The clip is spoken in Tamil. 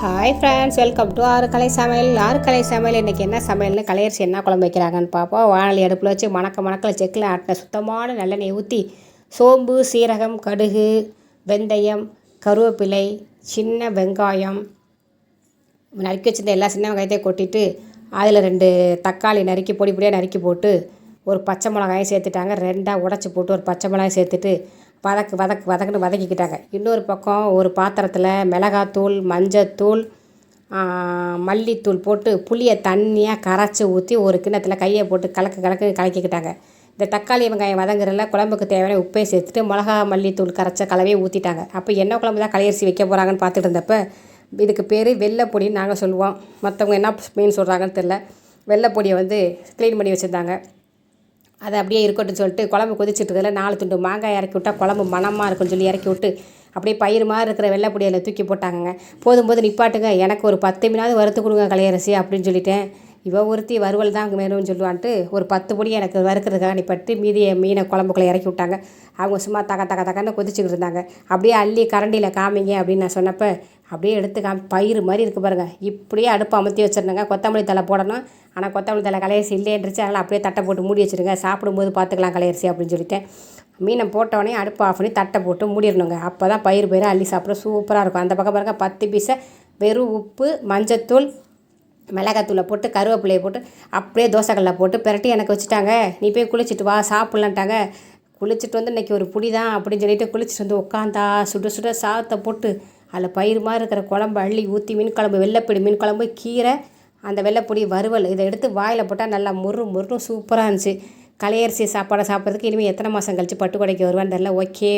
ஹாய் ஃப்ரெண்ட்ஸ் வெல்கம் டு ஆறு கலை சமையல் ஆறு கலை சமையல் இன்றைக்கி என்ன சமையல்னு கலையரிசி என்ன குழம்பு வைக்கிறாங்கன்னு பார்ப்போம் வானொலி அடுப்பில் வச்சு மணக்க மணக்கில் செக்கில் ஆட்டின சுத்தமான நல்லெண்ணெய் ஊற்றி சோம்பு சீரகம் கடுகு வெந்தயம் கருவேப்பிலை சின்ன வெங்காயம் நறுக்கி வச்சிருந்த எல்லா சின்ன வெங்காயத்தையும் கொட்டிட்டு அதில் ரெண்டு தக்காளி நறுக்கி பொடி பொடியாக நறுக்கி போட்டு ஒரு பச்சை மிளகாயும் சேர்த்துட்டாங்க. ரெண்டாக உடச்சி போட்டு ஒரு பச்சை மிளகாய் சேர்த்துட்டு வதக்கு வதக்கு வதக்குன்னு வதக்கிக்கிட்டாங்க. இன்னொரு பக்கம் ஒரு பாத்திரத்தில் மிளகாத்தூள் மஞ்சத்தூள் மல்லித்தூள் போட்டு புளியை தண்ணியாக கரைச்சி ஊற்றி ஒரு கிண்ணத்தில் கையை போட்டு கலக்கு கலக்கு கலக்கிக்கிட்டாங்க. இந்த தக்காளி வெங்காயம் வதங்குறதுல குழம்புக்கு தேவையான உப்பை சேர்த்துட்டு மிளகா மல்லித்தூள் கரைச்ச கலவையை ஊற்றிட்டாங்க அப்போ என்ன குழம்பு தான் கலையரிசி வைக்க போகிறாங்கன்னு பார்த்துட்டு இருந்தப்ப இதுக்கு பேர் வெள்ளைப்பொடின்னு நாங்கள் சொல்லுவோம். மற்றவங்க என்ன மீன் சொல்கிறாங்கன்னு தெரில வெள்ளைப்பொடியை வந்து க்ளீன் பண்ணி வச்சுருந்தாங்க. அது அப்படியே இருக்கட்டும் சொல்லிட்டு குழம்பு கொதிச்சிட்டு நாலு துண்டு மாங்காய் இறக்கி விட்டால் குழம்பு மணமாக இருக்குன்னு சொல்லி இறக்கி விட்டு அப்படியே பயிர் மாதிரி இருக்கிற வெள்ளைப்பொடியில் தூக்கி போட்டாங்கங்க. போதும் போது நிப்பாட்டுங்க. எனக்கு ஒரு பத்து மீனாவது வறுத்து கொடுங்க கலையரசி அப்படின்னு சொல்லிட்டேன். இவ ஒருத்தி வறுவல் தான் வேணும்னு சொல்லுவான்ட்டு ஒரு பத்து பொடி எனக்கு வறுக்கிறதுக்காக நிப்பட்டு மீதியை மீனை குழம்புக்குள்ளே இறக்கி விட்டாங்க. அவங்க சும்மா தக தக்க தக்கன்னு கொதிச்சுக்கிட்டு இருந்தாங்க. அப்படியே அள்ளி கரண்டியில் காமிங்க அப்படின்னு நான் சொன்னப்போ அப்படியே எடுத்து காமி பயிர் மாதிரி இருக்குது பாருங்கள் இப்படியே அடுப்பு அமர்த்தி வச்சிருந்தாங்க கொத்தமல்லி தலை போடணும். ஆனால் கொத்தமல்லி தலை கலையரிசி இல்லைன்றுச்சு அதனால் அப்படியே தட்டை போட்டு மூடி வச்சிருங்க. சாப்பிடும்போது பார்த்துக்கலாம் கலையரிசி அப்படின்னு சொல்லிட்டு. மீனை போட்டோடனே அடுப்பு ஆஃப் பண்ணி தட்டை போட்டு மூடிடணுங்க. அப்போ தான் பயிர் பயிர் அள்ளி சாப்பிட சூப்பராக இருக்கும். அந்த பக்கம் பாருங்கள் பத்து பீஸை வெறும் உப்பு மஞ்சத்தூள் மிளகாத்தூளை போட்டு கருவேப்பிலையை போட்டு அப்படியே தோசைக்கல்ல போட்டு பிரட்டி எனக்கு வச்சுட்டாங்க. நீ போய் குளிச்சுட்டு வா சாப்பிட்லான்ட்டாங்க. குளிச்சுட்டு வந்து இன்றைக்கி ஒரு புடி தான் அப்படின்னு சொல்லிட்டு குளிச்சுட்டு வந்து உட்காந்தா சுட சுட சாதத்தை போட்டு அதில் பயிர் மாதிரி இருக்கிற குழம்பு அள்ளி ஊற்றி மீன் குழம்பு வெள்ளைப்பிடி மீன் குழம்பு கீரை அந்த வெள்ளைப்பொடி வறுவல் இதை எடுத்து வாயில் போட்டால் நல்லா முறு முறுன்னு சூப்பராக இருந்துச்சு. கலையரிசி சாப்பாடை சாப்பிட்றதுக்கு இனிமேல் எத்தனை மாதம் கழிச்சு பட்டுக்கொடைக்கு வருவான்னு தெரில ஓகே.